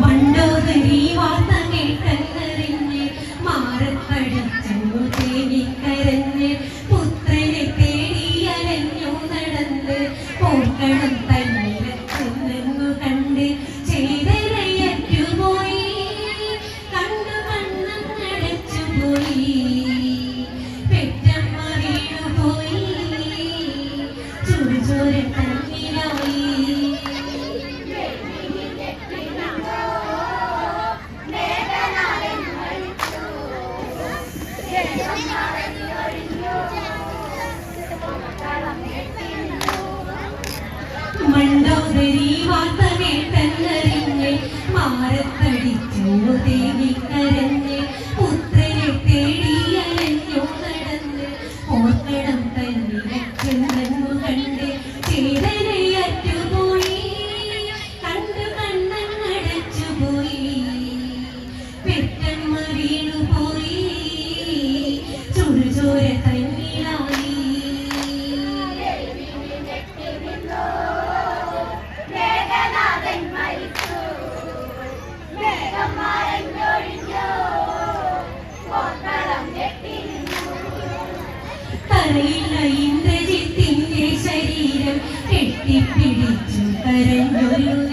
മണ്ടോദരി വാർത്ത മാറത്തടിച്ചു ദേവി കെട്ടിപ്പിടിച്ചു കരഞ്ഞൊരു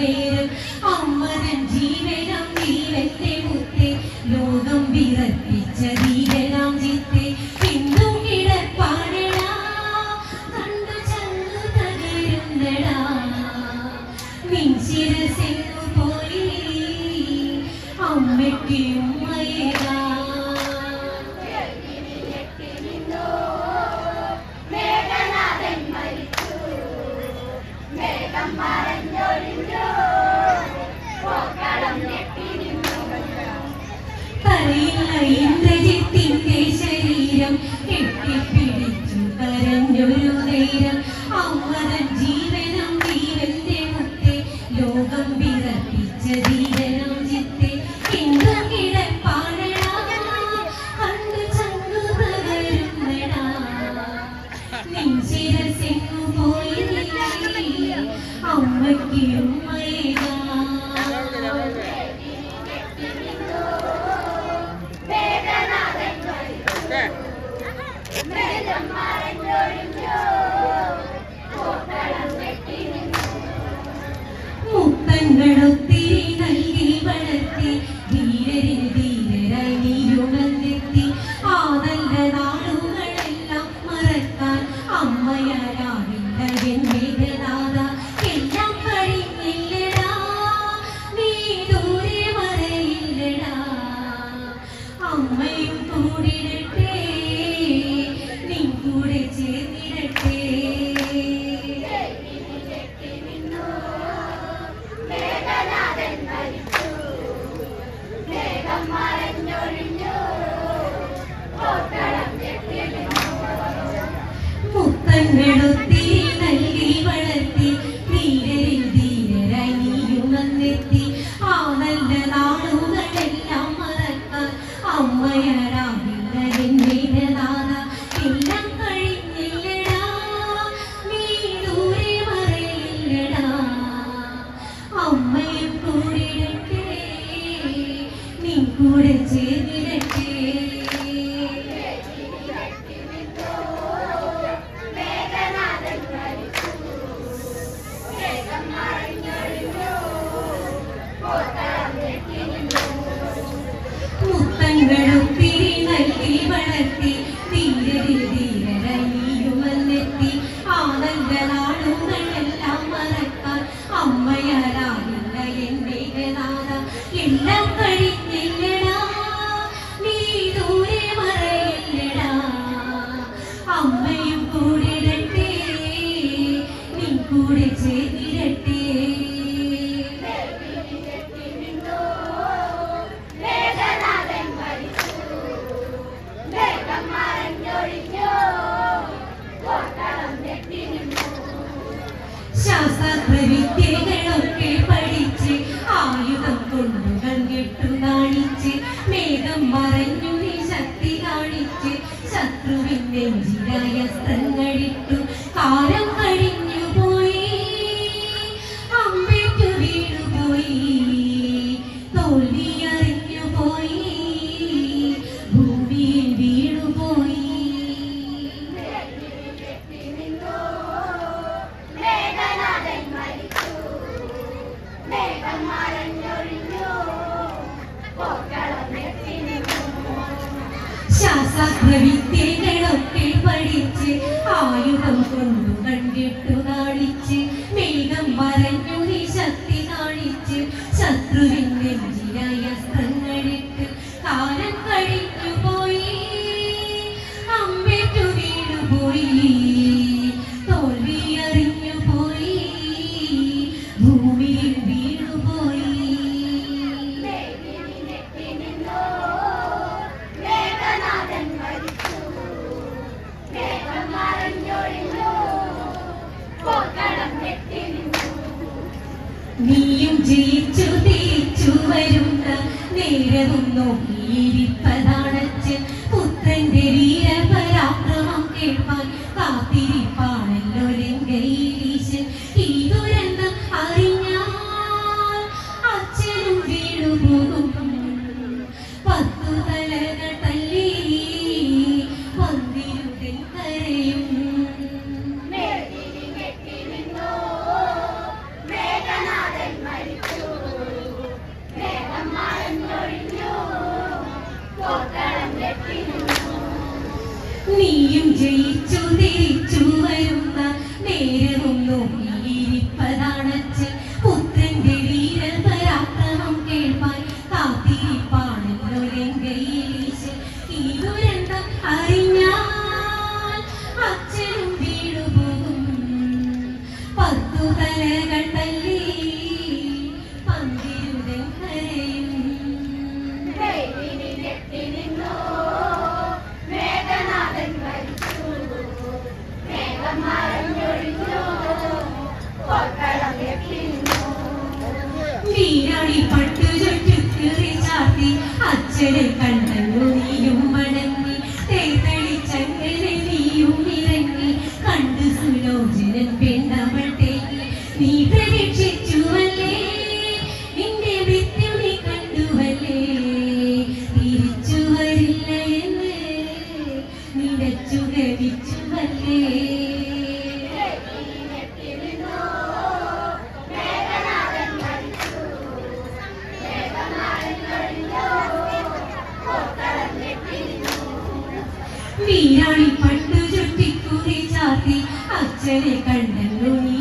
needle നെഞ്ചിരായസ്തങ്ങളിട്ടു കാലം ശാസ്ത്രവിദ്യകൾ പങ്കിട്ട് വരുന്നു അച്ഛനെ കണ്ടല്ലോ നീ.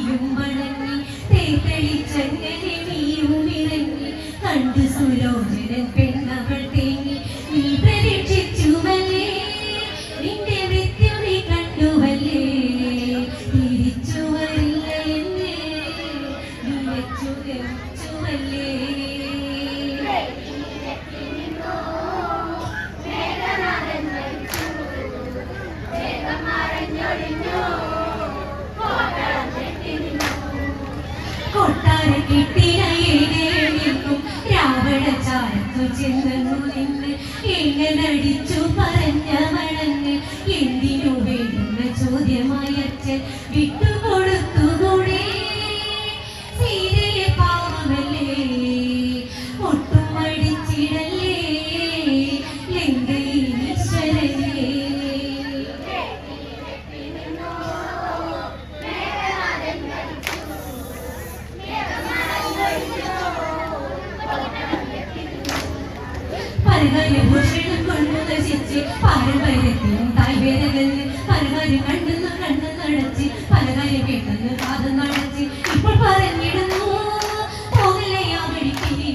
പരിഹാരം കൊണ്ട് നശിച്ച് പാരമ്പര്യത്തിനും താല്പര്യമെന്ന് പലകാര്യം കണ്ടെന്ന് കണ്ണ് നടച്ച് പലകാര്യം കേട്ടെന്ന് കാതം നടച്ച് ഇപ്പോൾ പറഞ്ഞിടുന്നു പോകില്ലേ ആ വഴിക്ക്?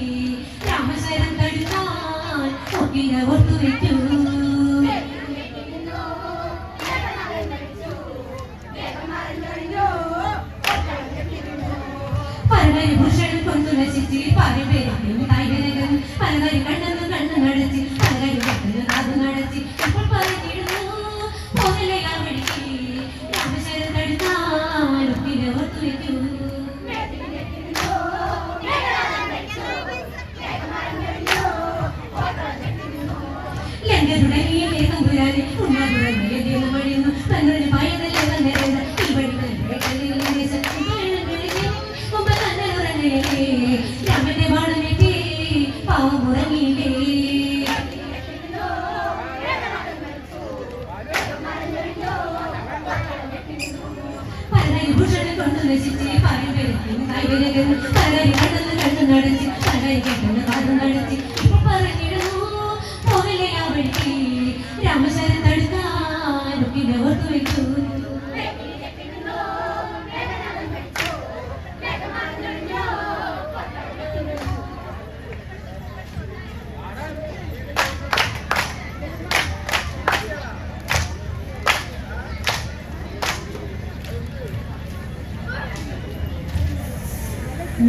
രാമശരം തടുത്താൽ ഒക്കില്ല ഓർത്തു വെക്കൂ പരകാരി ഭൂഷണം കൊണ്ടു നശിച്ച് പാരമ്പര്യത്തിനും തുടങ്ങിയ കേസം പുരാനെ ഉണ്ടാകുന്ന വഴിയൊന്നും തന്നൊരു ഭയതല്ലേ തന്നേരുന്ന ഈ വഴി രാമന്റെ ബാണമേറ്റി പാവം ഉറങ്ങിയില്ലേ ഭൂഷണെ കൊണ്ട് നശിച്ച് പായം പെരുത്തി കൈവിരകൻ കരയിൽ നടന്ന് കണ്ടു നടച്ച് കരയിൽ കണ്ടു നടന്ന് നടച്ച്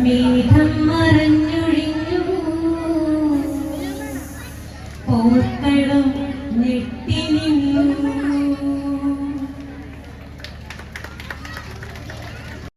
Meetham Maranjan